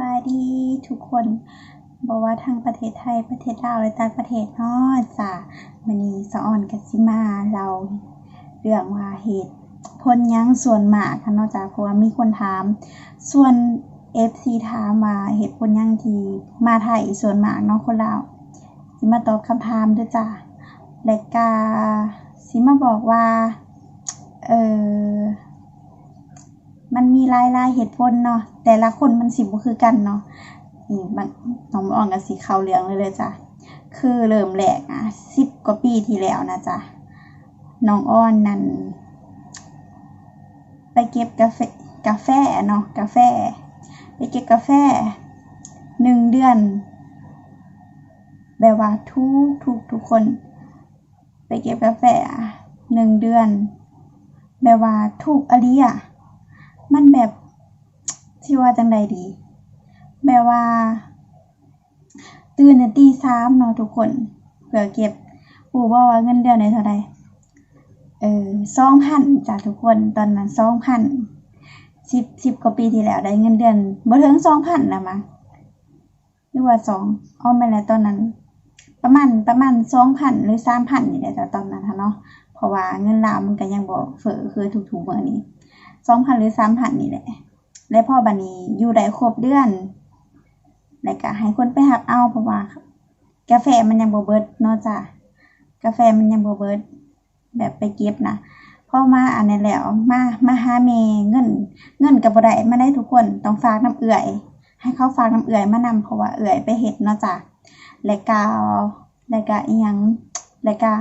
บายดีทุกคนบอกว่าทางประเทศไทยประเทศลาวและต่างประเทศนาจ้ะมื้อนี้สะออนกสิมาเราเรื่องว่าเหตุผลยังส่วนมากค่ะนาะจ้ะเพราะว่ามีคนถาม ส่วน FC ถามว่าเหตุผลยังที่มาไทยส่วนมากเนาะคนลาวสิมาตอบคำถามด้อจ้ะและก็สิมาบอกว่า เอ่อ มันมีหลายหลายเหตุผลเนาะแต่ละคนมันสิบ่คือกันเนาะนี่มันน้องอ่อนก็สิเข้าเรื่องเลยเลยจ้ะคือเริ่มแรกอะ10กว่าปีที่แล้วนะจ๊ะน้องอ้อนนั่นไปเก็บกาแฟกาแฟเนาะกาแฟ ไปเก็บกาแฟหนึ่งเดือนแบบว่าทุกทุกทุกคน ไปเก็บกาแฟอะหนึ่งเดือนแบบว่าทุกอริอะ มันแบบที่ว่าจังใดดี แบบว่า ตื่นตีสามเนาะทุกคนเพื่อเก็บปูว่าว่าเงินเดือนในเท่าใดเออสองพันจ้ะทุกคนตอนนั้นสองพันสิบสิบกว่าปีที่แล้วได้เงินเดือนบ่ถึงสองพันนะมั้งหรือว่าสองอ้อไม่นแหละตอนนั้น ประมาณประมาณสองพันหรือสามพันนี่แหละจ้ะตอนนั้นเนาะเพราะว่าเงินลาวมันก็ยังบ่เฟ้อคือถูกๆเมื่อนี้ สองพันหรือสามพันนี่แหละ และพ่อบันนี้อยู่ได้ครบเดือน แล้วก็ให้คนไปหับเอาเพราะว่า กาแฟมันยังบ่เบิดเนาะจ้ะกาแฟมันยังบ่เบิดแบบไปเก็บนะพ่อมาอันนี้แล้วมามาหาแม่เงิน เงินก็บ่ได้มาได้ทุกคนต้องฝากน้ำเอื่อย ให้เขาฝากน้ำเอื่อยมานำเพราะว่าเอื่อยไปเฮ็ดเนาะจ้ะแล้วก็แล้วก็อียังแล้วก็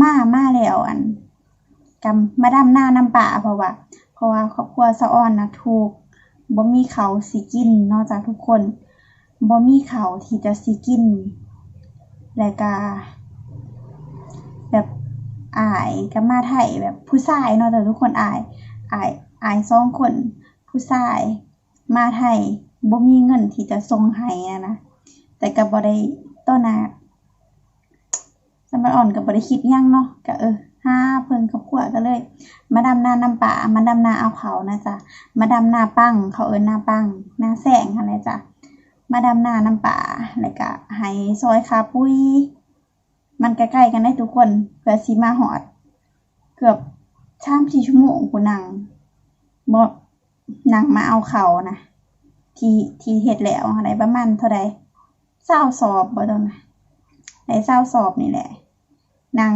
มามาแล้วอันกับมาดำหน้าน้ำป่าเพราะว่า ราะว่าครอบครัวสะอ้อนนะถูกบ่มีเขาสิกินนอกจากทุกคนบ่มีเขาที่จะสิกินแล้วก็แบบอายก็มาไทยแบบผู้ชายเนาะแต่ทุกคนอายอายอายสองคน ผู้ชายมาไทยบ่มีเงินที่จะส่งให้อะนะแต่ก็บ่ได้ต้นน้าสมัยอ่อนก็บ่ได้คิดยั่งเนาะก็เออ ห้าเพิ่นครอบครัวก็เลย มาดำนาน้ำป่ามาดำนาเอาเขานะจ๊ะมาดำนาปังเขาเอิ้นนาปังนาแสงหั่นะจ้ะมาดำนาน้ำป่าแล้วก็ให้ซอยคาปุ้ยมันใกล้ๆกันได้ทุกคนเพื่อสิมาฮอด เกือบ3-4ชั่วโมงพู้นนั่งบ่นั่งมาเอาเขานะทีทีเฮ็ดแล้วหั้นได้ประมาณเท่าใด20สอบบ่ตอนน่ะได้20สอบนี่แหละ นั่ง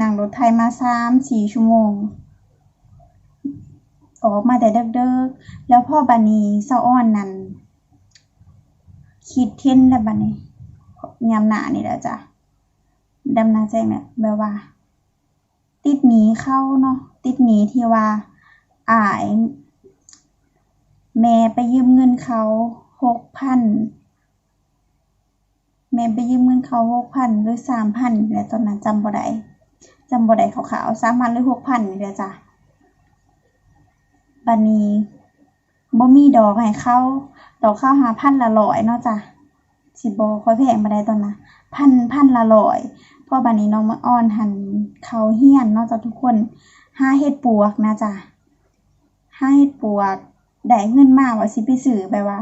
นั่งรถไถมาสามสี่ชั่วโมงออกมาแต่เดึกๆ แล้วพ่อบันี้สะอ้อนนั่นคิดเห็นแล้วบันียามหน้านี่แหละจ้ะดำนาแจ้งเนี่ยแบบว่า ติดหนีเข้าเนาะติดหนีที่ว่าอ้าย แม่ไปยืมเงินเขา6,000 แม่ไปยืมเงินเขา6,000หรือ3,000นี่แหละตอนนั้นจำบ่ได้จำบ่ได้คร่าวๆ3,000หรือ6,000นี่แหละจ้ะบัดนี้บ่มีดอกให้เขาดอกเขาหาพันละร้อยเนาะจ้ะสิบ่ค่อยแพงปานใดตอนน่ะพันพันละร้อยพอบัดนี้น้องมาอ้อนหันเขาเฮี้ยนเนาะจ้ะทุกคนห้าเฮ็ดปวกนะจ้ะห้าเฮ็ดปวกได้เงินมากว่าสิไปซื้อแบบว่า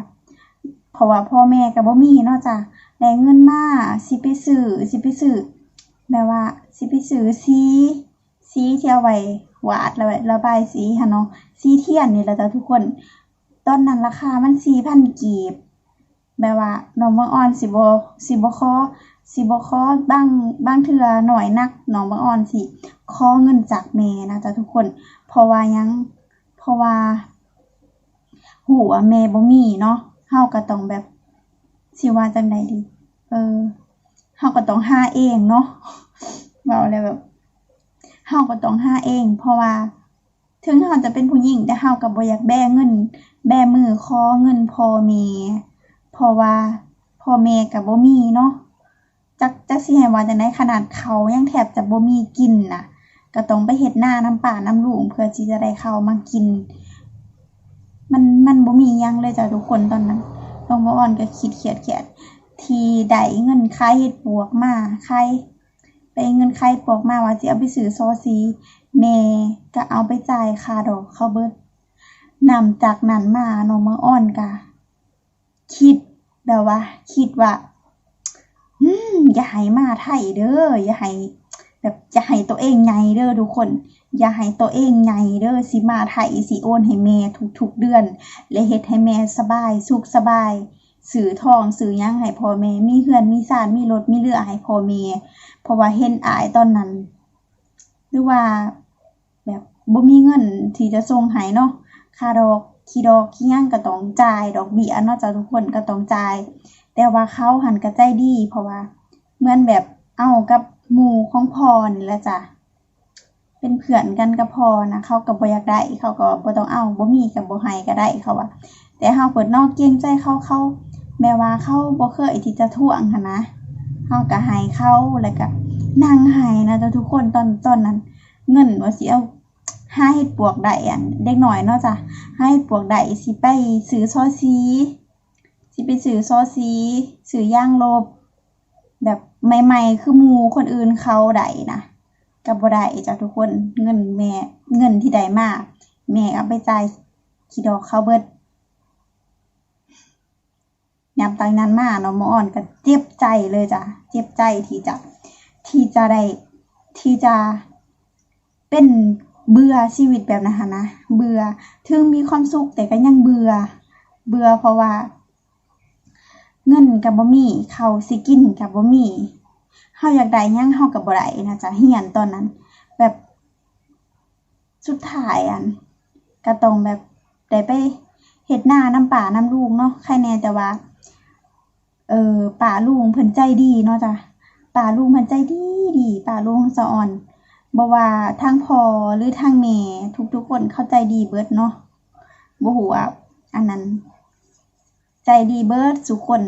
เพราะว่าพ่อแม่ก็บ่มีเนาะจ้ะ ได้เงินมาสิไปซื้อสิไปซื้อแบบว่าสิไปซื้อสีสีที่เอาไว้วาดแล้วระบายสีหั้นเนาะสีเทียนนี่แหละจ้ะทุกคน ตอนนั้นราคามัน4,000กีบแบบว่าน้องบังออนสิบ่สิบ่ขอสิบ่ขอบางบางเทื่อน้อยนักน้องบังออนสิขอเงินจากแม่นะจ้ะทุกคน เพราะว่ายังเพราะว่าฮู้ว่าแม่บ่มีเนาะเราก็ต้องแบบสิว่าจังใดดี เออเราก็ต้องหาเองเนาะเว้าแล้วแบบเราก็ต้องหาเอง เพราะว่า ถึงเราจะเป็นผู้หญิงแต่เราก็บ่อยากแบเงิน แบมือขอเงินพ่อแม่เพราะว่าพ่อแม่ก็บ่มีเนาะจักจักสิให้ว่าจั่งใดขนาดเขายังแทบจะบ่มีกินน่ะ ก็ต้องไปเฮ็ดนาน้ำป่าน้ำลุงเพื่อที่จะได้เข้ามากิน มันมันบ่มียังเลยจ้ะทุกคนตอนนั้นน้องบังออนก็คิดเครียด ที่ได้เงินขายเฮ็ดปวกมาขายได้เงินขายปวกมาว่าสิเอาไปซื้อซอสีแม่ก็เอาไปจ่ายค่าดอกเขาเบิดนำจากนั้นมาโน้องบังออนก็แบบว่า คิดว่าอืมอย่าให้มาไทยเด้ออย่าให้แบบอย่าให้ตัวเองใหญ่เด้อทุกคน อย่าให้ตัวเองใหญ่เด้อสิมาไทยสิโอนให้แม่ทุกๆเดือน และเฮ็ดให้แม่สบาย สุขสบาย ซื้อทองซื้อยังให้พ่อแม่มีเฮือนมีศาลมีรถมีเรือให้พ่อแม่เพราะว่าเห็นอายตอนนั้น หรือว่าแบบบ่มีเงินที่จะส่งให้เนาะค่าดอกขี้ดอกขี้หยังก็ต้องจ่าย ดอกเบี้ยเนาะจ้ะทุกคนก็ต้องจ่าย แต่ว่าเขาหันก็ใจดี เพราะว่าเหมือนแบบเอากับหมู่ของพ่อนี่แหละจ้ะเป็นเพื่อนกันกับพ่อนะเขาก็บ่อยากได้ เขาก็บ่ต้องเอาบ่มีก็บ่ให้ก็ได้เขาว่า แต่เฮาเปิดนอกเกรงใจเขาเขาแม้ว่าเขาบ่เคยที่จะทวงหันนะเฮาก็ให้เขาแล้วก็นั่งให้นะจ้ะทุกคนตอนตอนนั้น เงินว่าสิเอาหาเฮ็ดปวกได้อันเด็กหน้อยเนาะจ้ะหาเฮ็ดปวกได้สิไปซื้อซอซีสิไปซื้อซอซีซื้อย่างลบ แบบใหม่ๆ คือมูคนอื่นเขาได้นะก็บ่ได้จ้ะทุกคนเงินแม่เงินที่ได้มากแม่เอาไปจ่ายขี้ดอกเขาเบิด ยามตอนนั้นมาเนาะหมออ่อนก็เจ็บใจเลยจ้ะเจ็บใจที่จะที่จะได้ที่จะเป็นเบื่อชีวิตแบบนั้นนะเบื่อถึงมีความสุขแต่ก็ยังเบื่อ เบื่อเพราะว่า เงินก็บ่มีข้าสิกินก็บ่มีเฮาอยากได้ยังเฮาก็บ่ได้นะจ๊ะเฮียนตอนนั้น แบบสุดท้ายอันก็ต้องแบบได้ไปเฮ็ดหน้าน้ำป่าน้ำลุงเนาะใครแน่แต่ว่า เออป่าลุงเพิ่นใจดีเนาะจ้ะป่าลุงเพิ่นใจดีดีป่าลุงสะอ่อนบ่ว่าทางพ่อหรือทางแม่ทุกๆคนเข้าใจดีเบิดเนาะบ่ฮู้ว่าอันนั้น ใจดีเบิดสุคน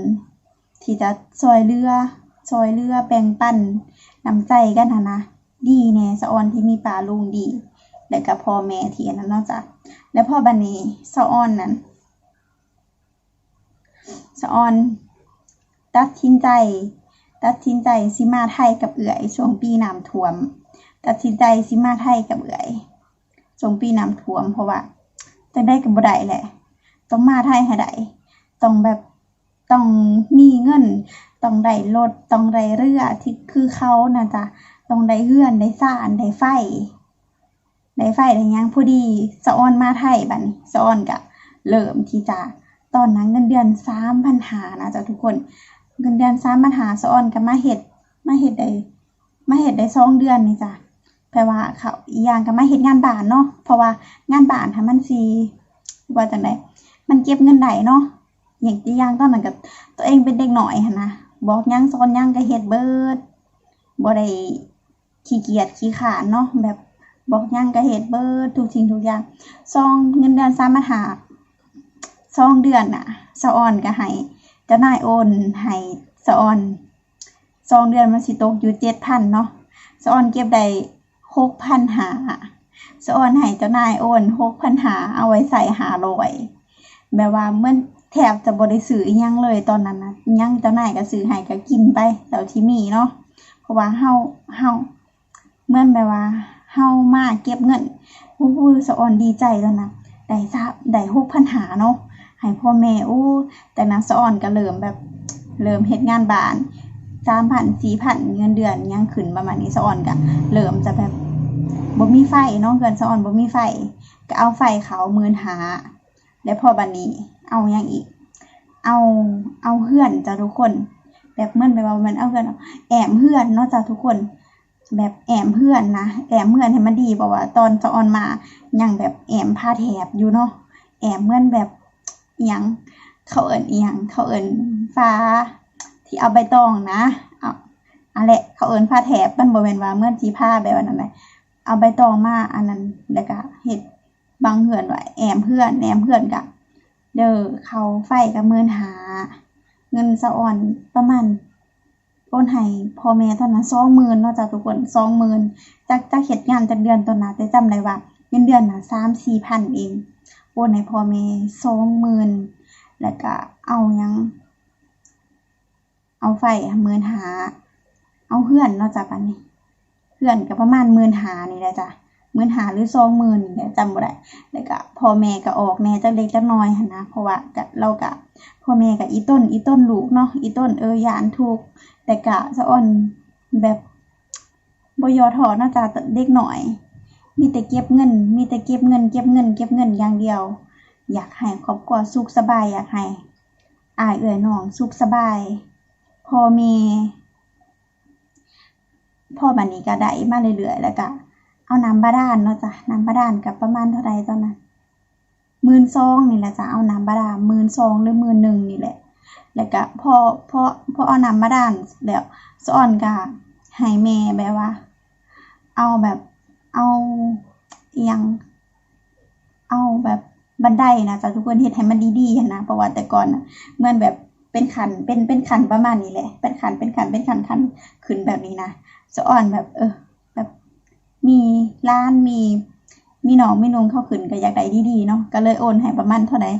ที่จะช่วยเหลือช่วยเหลือแบ่งปันน้ำใจกันหั้นนะดีแน่สะออนที่มีป่าลุงดี แล้วก็พ่อแม่ที่อันนั้นเนาะจ้ะแล้วพอบัดนี้สะออนนั้นสะออน ตัดสินใจ ตัดสินใจสิมาไทยกับเอื่อยช่วงปีน้ำท่วม ตัดสินใจสิมาไทยกับเอื่อยช่วงปีน้ำท่วม เพราะว่าจังได้กับบ่ได้แหละ ต้องมาไทยให้ได้ต้องแบบต้องมีเงิน ต้องได้รถต้องได้เรือที่คือเขานะจ๊ะต้องได้เฮือนได้ซ่านได้ไฟได้ไฟได้ยังพอดีสะออนมาไทยบัดนี้สะออนก็เริ่มที่จะตอนนั้นเงินเดือน3,000หานะจ๊ะทุกคน เงินเดือน3,000หาสะออนก็มาเฮ็ดมาเฮ็ดได้มาเฮ็ดได้สองเดือนนี่จ้ะแปลว่าเขาอีกอย่างก็มาเฮ็ดงานบ้านเนาะเพราะว่างานบ้านถ้ามันสิว่าจังไดมันเก็บเงินได้เนาะอย่างอีกอย่างตอนนั้นก็ตัวเองเป็นเด็กหน้อยนะบอกยังสอนยังก็เฮ็ดเบิดบ่ได้ขี้เกียจขี้ขาดเนาะแบบบอกยังก็เฮ็ดเบิดทุกสิ่งทุกอย่างซองเงินเดือน3,000หาซองเดือนน่ะสะออนก็ให้ จ้านายโอนให้สะออนสองเดือนมันสิตกอยู่เจ็ดพันเนาะสะออนเก็บได้หกพันหาสะออนให้เจ้านายโอนหกพันหาเอาไว้ใส่หาร้อยแบบว่าเมื่อแทบจะบ่ได้ซื้อยังเลยตอนนั้นนะยังเจ้านายก็ซื้อให้ก็กินไปเท่าที่มีเนาะเพราะว่าเฮาเฮาเมื่อแบบว่าเฮามาเก็บเงินอู้หูสะออนดีใจแล้วนะได้ซะได้หกพันหาเนาะ ให้พ่อแม่อู้ แต่นางสะอ่อนก็เริ่มแบบเริ่มเฮ็ดงานบ้านสามพันสี่พันเงินเดือนยังขึ้นประมาณนี้สะอ่อนก็เริ่มจะแบบบ่มีไฟเนาะเกินสะอ่อนบ่มีไฟก็เอาไฟเขาหมื่นหา แล้วพอบัดนี้ เอาหยังอีก เอาเอาเฮือนจ้ะทุกคน แบบเมื่อนแบบว่ามันเอาเฮือนแอมเฮือนเนาะจ้ะทุกคน แบบแอมเฮือนนะแอมเฮือนให้มันดีเพราะว่า ตอนสะอ่อนมายังแบบแอมผ้าแถบอยู่เนาะแอมเมือนแบบ อียงเขาเอิ้นอียงเขาเอิ้นฟ้า ที่เอาใบตองนะเอาอันแหละเขาเอิ้นผ้าแถบมันบ่แม่นว่าเมื่อนสีผ้าแบบว่านั้นแหละเอาใบตองมาอันนั้นแล้วก็เฮ็ดบังเหือนไว้แอมเพื่อนแอมเพื่อนก็เดอเขาไฟก็หมื่นหา เงินสะอ่อนประมาณโอนให้พ่อแม่เท่านั้น20,000เนาะจ้ะทุกคน20,000จักจักเฮ็ดงานจักเดือนตอนนั้นแต่จำได้ว่าเงินเดือนน่ะ3-4,000เอง โอนให้พ่อแม่สองหมื่นแล้วก็เอายัง เอาไฟหมื่นหา เอาเฮือนเนาะจ้ะบัดนี้เฮือนก็ประมาณหมื่นหานี่แหละจ้ะหมื่นหาหรือสองหมื่นนี่แหละจำบ่ได้แล้วก็พ่อแม่ก็ออกแหน่จักเล็กจักน้อยหันนะเพราะว่าเราก็พ่อแม่ก็อีต้นอีต้นลูกเนาะอีต้นเออยานถูก แต่กะสะอ่อนแบบบยอท้อเนาะจ้ะเด็กหน้อย มีแต่เก็บเงิน มีแต่เก็บเงิน เก็บเงิน เก็บเงินอย่างเดียว อยากให้ครอบครัวสุขสบายอยากให้อายเอื้อยน้องสุขสบาย พอม่พ่อบัดนี้ก็ได้มาเรื่อยๆแล้วก็เอาน้ำบาดาลเนาะจ้ะน้ำบาดาลก็ประมาณเท่าใดตอนนั้น12,000นี่แหละจ้ะเอาน้ำบาดาล12,000หรือ11,000นี่แหละ แล้วก็พอพอพอเอาน้ำบาดาลแล้วสะอ่อนก็ให้แม่แบบว่า เอาแบบ เอาอิหยังเอาแบบบันไดนะจ้ะทุกคนเฮ็ดให้มันดีๆนะเพราะว่าแต่ก่อนนะเหมือนแบบเป็นขันเป็นเป็นขันประมาณนี้แหละเป็นขันเป็นขันเป็นขันขันขึ้นแบบนี้นะสะอ่อนแบบ เออ แบบมีร้านมี มีน้องมีนุงเข้าขึ้นก็อยากได้ดีๆเนาะก็เลยโอนให้ประมาณเท่าไหร่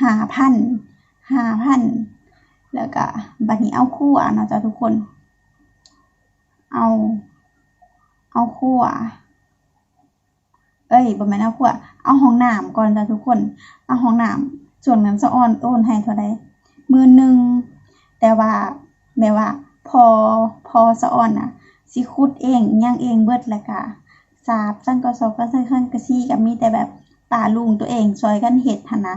5,000 5,000แล้วก็บัดนี้เอาครัวเนาะจ้ะทุกคน เอา เอาครัว เอ้ยบ่แม่นเอาครัวเอาห้องน้ำก่อนจ้ะทุกคน เอาห้องน้ำส่วนเงินสะออนโอนให้เท่าใดมื่นหนึ่งแต่ว่าแม่ว่า พอพอสะออนน่ะ สิขุดเองอิหยังเองเบิดแล้วก็สาบซั่นก็ซอกก็ซั่นคั่นก็ซี่ก็มีแต่แบบป้าลุงตัวเองช่วยกันเฮ็ดหันนะ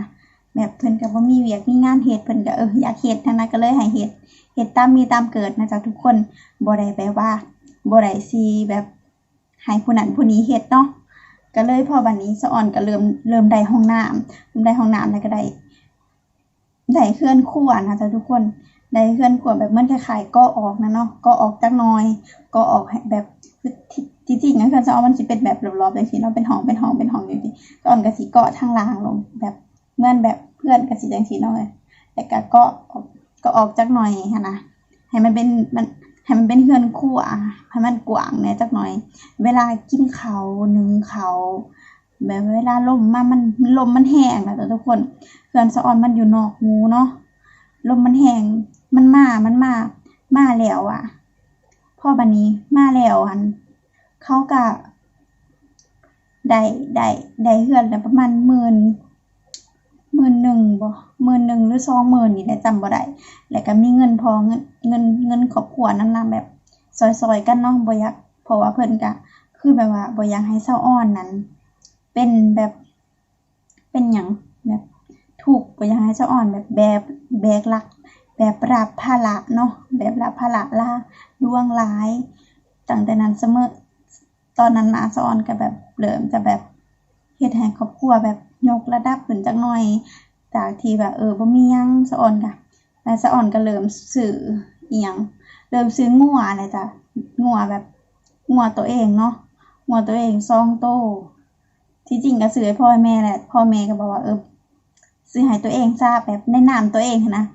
แบบเพิ่นก็บ่มีเวียกมีงานเฮ็ดเพิ่นก็เอออยากเฮ็ดหันนะก็เลยให้เฮ็ดเฮ็ดตามมีตามเกิดนะจ๊ะทุกคนบ่ได้แบบว่าบ่ได้สิแบบให้ผู้นั้นผู้นี้เฮ็ดเนาะ ก็เลยพอบัดนี้สะอ่อนก็เริ่มเริ่มได้ห้องน้ำเริ่มได้ห้องน้ำแล้วก็ได้ได้เฮือนครัวนะจ๊ะทุกคนได้เฮือนครัวแบบเมื่อนคล้ายๆก่ออกนะเนาะก่ออกจักหน่อยก่ออกแบบจริงอะเฮือนสะอ่อนมันสิเป็นแบบรอบๆจังซี่เนาะเป็นห้องเป็นห้องเป็นห้องอยู่ที่สะอ่อนก็สิเกาะทางล่างลงแบบเมื่อนแบบเพื่อนก็สิจังซี่เนาะเอ้ยแล้วก็ออกก็ออกจักหน่อยหันนะให้มันเป็นมัน ให้มันเป็นเฮือนครัวให้มันกว้างแน่จักหน่อย เวลากินเขานึ่งข้าแบบเวลาลมมามันลมมันแห้งนะจ๊ะทุกคนเขื่อนสะออนมันอยู่นอกหูเนาะลมมันแห้งมันมา มันมา มาแล้วอะพ่อบัดนี้มาแล้วอันเขาก็ได้ได้ได้เฮือนแล้วประมาณหมื่นหมื่นหนึ่งบ่ หมื่นหนึ่งหรือสองหมื่นนี่แหละจำบ่ได้แล้วก็มีเงินพอเงินเงินเงินครอบครัวนำนำแบบซอยๆกันเนาะบ่อยากเพราะว่าเพิ่นก็คือแบบว่าบ่อยากให้เศร้าอ้อนนั้น เป็นแบบเป็นหยังแบบถูกบ่อยากให้เศร้าอ้อนแบบแบกแบกรับแบบรับภาระเนาะแบบรับภาระลาล่วงหลายตั้งแต่นั้นเสมอตอนนั้นน่ะเศร้าอ้อนก็แบบเริ่มจะแบบเฮ็ดให้ครอบครัวแบบยกระดับขึ้นจักหน่อย จากที่แบบเออบ่มียังเศร้าอ้อนก็แล้วเศร้าอ้อนก็เริ่มซื้ออิหยังเริ่มซื้องัวน่ะจ้ะงัวแบบงัวตัวเองเนาะงัวตัวเองสองโต ที่จริงก็ซื้อให้พ่อแม่แหละพ่อแม่ก็บอกว่าเออซื้อให้ตัวเองซะแบบในนามตัวเองนะ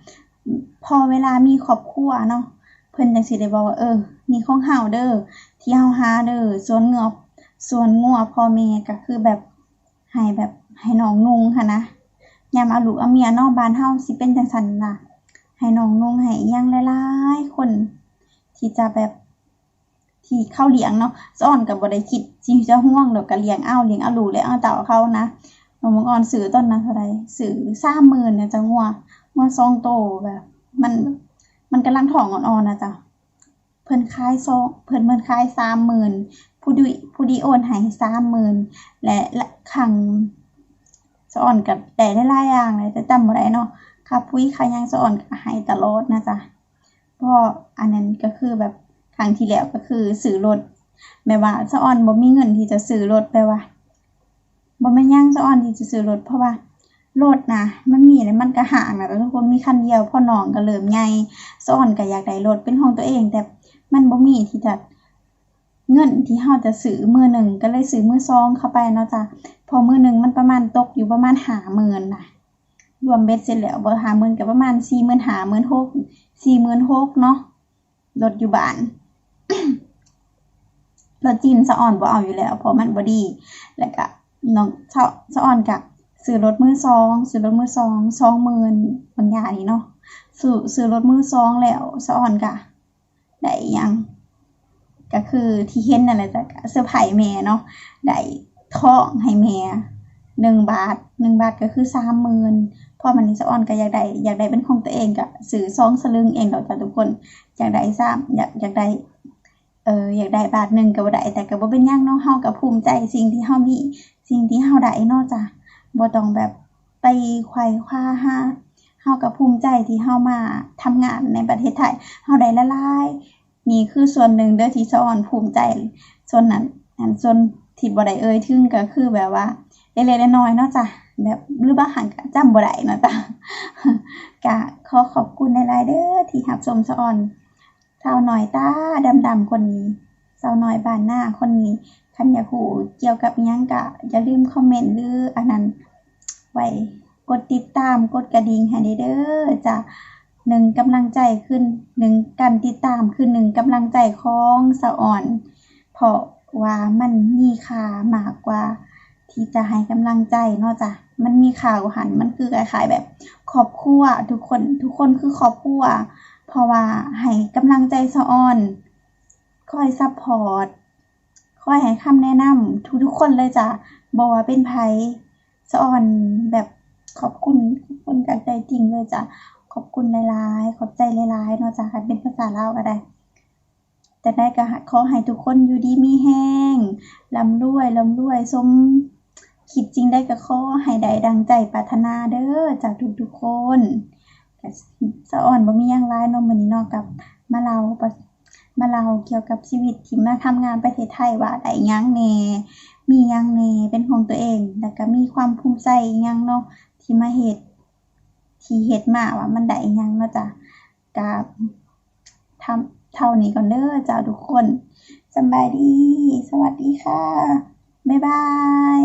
พอเวลามีครอบครัวเนาะเพิ่นจังสิได้บอกว่าเออนี่ของเฮาเด้อที่เฮาหาเด้อส่วนเงือส่วนงัวพ่อแม่ก็คือแบบให้แบบให้น้องนุ่งหั้นนะ ยามเอาลูกเอาเมียนาะบ้านเฮาสิเป็นจังซั่นล่ะ ให้น้องนุ่งให้ยังหลายๆคน ที่จะแบบที่เข้าเลี้ยงเนาะซ้อนก็บ่ได้คิดสิจะห่วงดอกก็เลี้ยงเอาเลี้ยงเอาลูกเลี้ยงเอาเต้าเขานะน้องมังกรซื้อต้นนั้นเท่าใดซื้อ30,000เนี่ยจะงัวงัวสองโตแบบ มันมันกำลังท้องอ่อนๆนะจ้ะเพิ่นขายซองเพิ่นเพิ่นขาย30,000ผู้ดีผู้ดีโอนให้30,000และและครั้ งซ้อนก็ได้หลายอย่างเลยแต่จำบ่ได้เนาะค่าปุ๋ยค่ายังซ้อนก็ให้ตลอดนะจ๊ะเพราะอันนั้นก็คือแบบครั้งที่แล้วก็คือซื้อรถแม่ว่าสะออนบ่มีเงินที่จะซื้อรถแปลว่าบ่แม่นหยังสะออนที่จะซื้อรถเพราะว่ารถนะมันมีแล้วมันก็ห่างนะทุกคนมีคันเดียวพ่อน้องก็เริ่มใหญ่สะออนก็อยากได้รถเป็นของตัวเอง แต่มันบ่มีที่จะ เงินที่เฮาจะซื้อมือหนึ่งก็เลยซื้อมือสองเข้าไปเนาะจ้ะพอมือหนึ่งมันประมาณตกอยู่ประมาณ50,000น่ะรวมเบ็ดเสร็จแล้วบ่50,000ก็ประมาณ45,000 16,000 46,000เนาะรถอยู่บ้านรถจีนสะอ่อนบ่เอาอยู่แล้วเพราะมันบ่ดีแล้วก็น้องสะสะอ่อนก็ซื้อรถมือสองซื้อรถมือสอง20,000บางอย่างนี่เนาะซื้อซื้อรถมือสองแล้วสะอ่อนก็ได้ยัง ก็คือที่เห็นนั่นแหละจ้ะก็เซอร์ไพรส์แม่เนาะได้ท่องให้แม่หนึ่งบาทหนึ่งบาทก็คือ30,000เพราะมันนี้สะออนก็อยากได้อยากได้เป็นของตัวเองก็ซื้อซองสลึงเองดอกจ้ะทุกคนอยากได้ซ้ำอยากอยากได้เอออยากได้บาทหนึ่งก็บ่ได้แต่ก็บ่เป็นหยังเนาะเฮาก็ภูมิใจสิ่งที่เฮามีสิ่งที่เฮาได้เนาะจ้ะบ่ต้องแบบไปไขว่คว้าหาเฮาก็ภูมิใจที่เฮามาทำงานในประเทศไทยเฮาได้ละลาย นี่คือส่วนหนึ่งเด้อที่สะออนภูมิใจ ส่วนนั้นอันส่วนที่บ่ได้เอ่ยถึงก็คือแบบว่าเล็กๆน้อยๆเนาะจ้ะแบบหรือบางครั้งก็จำบ่ได้เนาะจ้ะก็ขอขอบคุณหลายๆเด้อที่รับชมสะออนสาวน้อยตาดำๆคนนี้สาวน้อยบานหน้าคนนี้คันอยากรู้เกี่ยวกับยังก็อย่าลืมคอมเมนต์หรืออันนั้นไว้กดติดตามกดกระดิ่งให้เด้อจ้ะ หนึ่งกำลังใจขึ้นหนึ่งการติดตามคือหนึ่งกำลังใจของสะอ่อน เพราะว่ามันมีค่ามากกว่า ที่จะให้กำลังใจเนาะจ้ะมันมีค่าวหันมันคือคล้ายๆแบบครอบครัวทุกคนทุกคนคือครอบครัวเพราะว่าให้กำลังใจสะอ่อนคอยซัพพอร์ตคอยให้คำแนะนำทุกๆคนเลยจ้ะบ่ว่าเป็นไผสะอ่อนแบบขอบคุณขอบคุณจากใจจริงเลยจ้ะ ขอบคุณหลายๆ ขอบใจหลายๆเนาะจ้ะคันเป็นภาษาลาวก็ได้ แต่ได้ก็ขอให้ทุกคนอยู่ดีมีแห้งร่ำรวยร่ำรวยสมคิดจริงได้ก็ขอให้ได้ดังใจปรารถนาเด้อจากทุกๆคนสะอ่อนบ่มีหยังหลายเนาะมื้อนี้เนาะกับมาเล่ามาเล่าเกี่ยวกับชีวิตที่มาทำงานประเทศไทยว่าได้ยังแน่มียังแน่เป็นของตัวเองแล้วก็มีความภูมิใจยังเนาะที่มาเฮ็ด ที่เฮ็ดมาว่ามันได้ยังเนาะจ้ะก็ทำเท่านี้ก่อนเด้อจ้าทุกคนสบายดี สวัสดีค่ะ บ๊ายบาย